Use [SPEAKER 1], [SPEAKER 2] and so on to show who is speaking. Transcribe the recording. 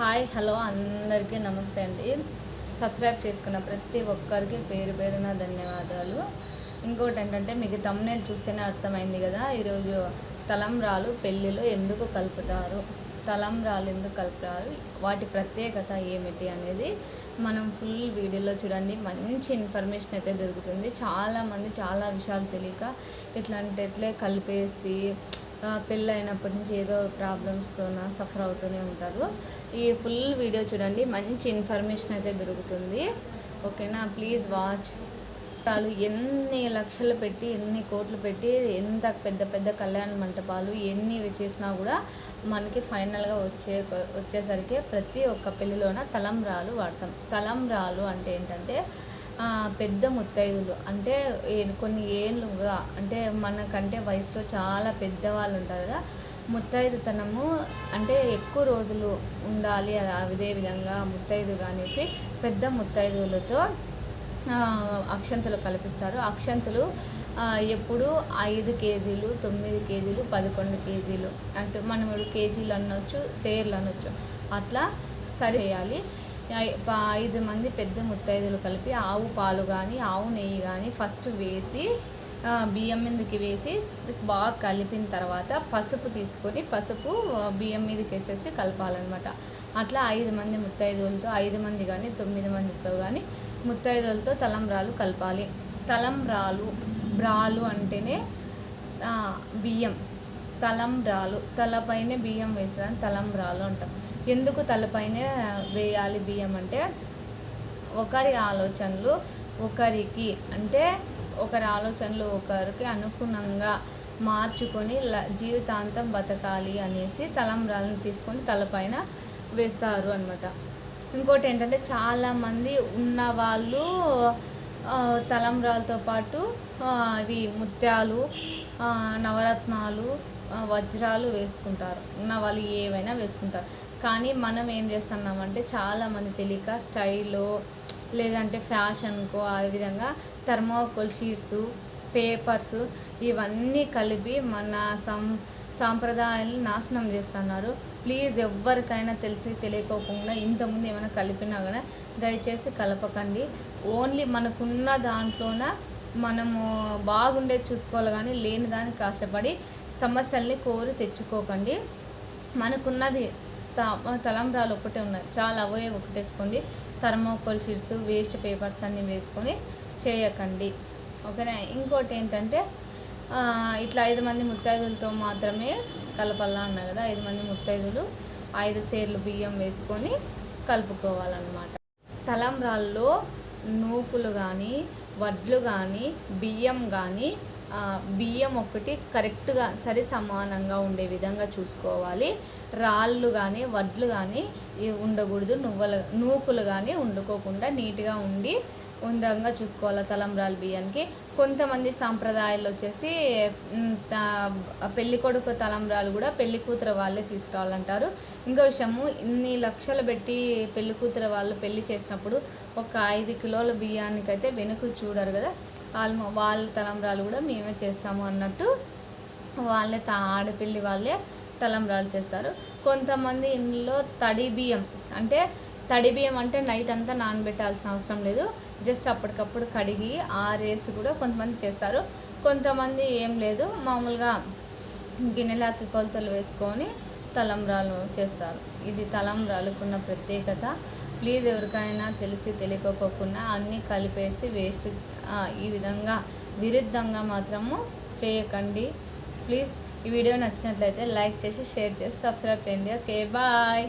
[SPEAKER 1] Hi hello అందరికీ నమస్తే అండి. సబ్స్క్రైబ్ చేసుకున్న ప్రతి ఒక్కరికి పేరు పేరున ధన్యవాదాలు. ఇంకోటి ఏంటంటే మీకు తమ్నేలు చూస్తేనే అర్థమైంది కదా ఈరోజు తలంబ్రాలు పెళ్ళిలో ఎందుకు కలుపుతారు? తలంబ్రాలు ఎందుకు కలుపుతారు? వాటి ప్రత్యేకత ఏమిటి అనేది మనం ఫుల్ వీడియోలో చూడండి. మంచి ఇన్ఫర్మేషన్ అయితే దొరుకుతుంది. చాలామంది చాలా విషయాలు తెలియక ఇట్లా అంటే ఎట్లే కలిపేసి పెళ్ళి అయినప్పటి నుంచి ఏదో ప్రాబ్లమ్స్తో సఫర్ అవుతూనే ఉంటారు. ఈ ఫుల్ వీడియో చూడండి మంచి ఇన్ఫర్మేషన్ అయితే దొరుకుతుంది. ఓకేనా? Please watch. వాళ్ళు ఎన్ని లక్షలు పెట్టి ఎన్ని కోట్లు పెట్టి ఎంత పెద్ద పెద్ద కళ్యాణ మంటపాలు ఎన్ని చేసినా కూడా మనకి ఫైనల్గా వచ్చే వచ్చేసరికి ప్రతి ఒక్క పెళ్ళిలోన తలంబ్రాలు వాడతాం. తలంబ్రాలు అంటే ఏంటంటే పెద్ద ముత్తైదులు. అంటే కొన్ని ఏళ్ళుగా అంటే మనకంటే వయసులో చాలా పెద్దవాళ్ళు ఉంటారు కదా. ముత్తైదుతనము అంటే ఎక్కువ రోజులు ఉండాలి అదే విధంగా ముత్తైదుగా అనేసి పెద్ద ముత్తైదులతో అక్షంతులు అక్షంతలు కల్పిస్తారు. అక్షంతలు ఎప్పుడు ఐదు కేజీలు తొమ్మిది కేజీలు పదకొండు కేజీలు. అంటే మనం ఇప్పుడు కేజీలు అనొచ్చు సేర్లు అనొచ్చు. అట్లా సరి చేయాలి. ఐదు మంది పెద్ద ముత్తైదులు కలిపి ఆవు పాలు కానీ ఆవు నెయ్యి కానీ ఫస్ట్ వేసి బియ్యం మీదకి వేసి బాగా కలిపిన తర్వాత పసుపు తీసుకొని పసుపు బియ్యం మీదకి వేసేసి కలపాలన్నమాట. అట్లా ఐదు మంది ముత్తైదులతో ఐదు మంది కానీ తొమ్మిది మందితో కానీ ముత్తైదులతో తలంబ్రాలు కలపాలి. తలంబ్రాలు బ్రాలు అంటేనే బియ్యం. తలంబ్రాలు తలపైనే బియ్యం వేసేదాన్ని తలంబ్రాలు అంటాం. ఎందుకు తలపైనే వేయాలి బియ్యం అంటే ఒకరి ఆలోచనలు ఒకరికి అంటే ఒకరి ఆలోచనలు ఒకరికి అనుగుణంగా మార్చుకొని జీవితాంతం బతకాలి అనేసి తలంబ్రాలను తీసుకొని తలపైన వేస్తారు అనమాట ఇంకోటి ఏంటంటే చాలామంది ఉన్నవాళ్ళు తలంబ్రాలతో పాటు అవి ఇవి ముత్యాలు నవరత్నాలు వజ్రాలు వేసుకుంటారు. ఉన్న వాళ్ళు ఏవైనా వేసుకుంటారు. కానీ మనం ఏం చేస్తున్నామంటే చాలామంది తెలియక స్టైల్లో లేదంటే ఫ్యాషన్కో ఆ విధంగా థర్మోకోల్ షీట్స్ పేపర్స్ ఇవన్నీ కలిపి మన సం సాంప్రదాయాలను నాశనం చేస్తున్నారు. ప్లీజ్ ఎవరికైనా తెలిసి తెలియకోకుండా ఇంతకుముందు ఏమైనా కలిపినా కూడా దయచేసి కలపకండి. ఓన్లీ మనకున్న దాంట్లోన మనము బాగుండేది చూసుకోవాలి కానీ లేని దానికి ఆశపడి సమస్యల్ని కోరి తెచ్చుకోకండి. మనకున్నది త- తలంబ్రాలు ఒకటే ఉన్నాయి. చాలా అవే ఒకటేసుకోండి. థర్మోకోల్ షీట్స్ వేస్ట్ పేపర్స్ అన్నీ వేసుకొని చేయకండి. ఓకేనా? ఇంకోటి ఏంటంటే ఇట్లా ఐదు మంది ముత్తైదులతో మాత్రమే కలపల్లా అన్నా కదా ఐదు మంది ముత్తైదులు ఐదు సేర్లు బియ్యం వేసుకొని కలుపుకోవాలన్నమాట. తలంబ్రాల్లో నూకులు కానీ వడ్లు కానీ బియ్యం కానీ బియ్యం ఒకటి కరెక్ట్గా సరి సమానంగా ఉండే విధంగా చూసుకోవాలి. రాళ్ళు కానీ వడ్లు కానీ ఉండకూడదు నువ్వుల నూకులు కానీ వండుకోకుండా నీట్గా ఉండి ఉందంగా చూసుకోవాలి తలంబ్రాల బియ్యానికి. కొంతమంది సాంప్రదాయాలు వచ్చేసి పెళ్ళి కొడుకు తలంబ్రాలు కూడా పెళ్ళి కూతురు వాళ్ళే తీసుకురావాలంటారు. ఇంకో విషయము ఇన్ని లక్షలు పెట్టి పెళ్ళి కూతురు వాళ్ళు పెళ్ళి చేసినప్పుడు ఒక ఐదు కిలోల బియ్యానికైతే వెనుక చూడరు కదా. వాళ్ళు వాళ్ళ తలంబ్రాలు కూడా మేమే చేస్తాము అన్నట్టు వాళ్ళే తా ఆడపిల్లి వాళ్ళే తలంబ్రాలు చేస్తారు. కొంతమంది ఇంట్లో తడి బియ్యం అంటే తడి బియ్యం అంటే నైట్ అంతా నానబెట్టాల్సిన అవసరం లేదు. జస్ట్ అప్పటికప్పుడు కడిగి ఆరేసి కూడా కొంతమంది చేస్తారు. కొంతమంది ఏం లేదు. మామూలుగా గిన్నెలాకి కొలతలు వేసుకొని తలంబ్రాలు చేస్తారు. ఇది తలంబ్రాలకున్న ప్రత్యేకత. ప్లీజ్ ఎవరికైనా తెలిసి తెలియకపోకుండా అన్నీ కలిపేసి వేస్ట్ ఈ విధంగా విరుద్ధంగా మాత్రము చేయకండి. ప్లీజ్ ఈ వీడియో నచ్చినట్లయితే లైక్ చేసి షేర్ చేసి సబ్స్క్రైబ్ చేయండి. Okay bye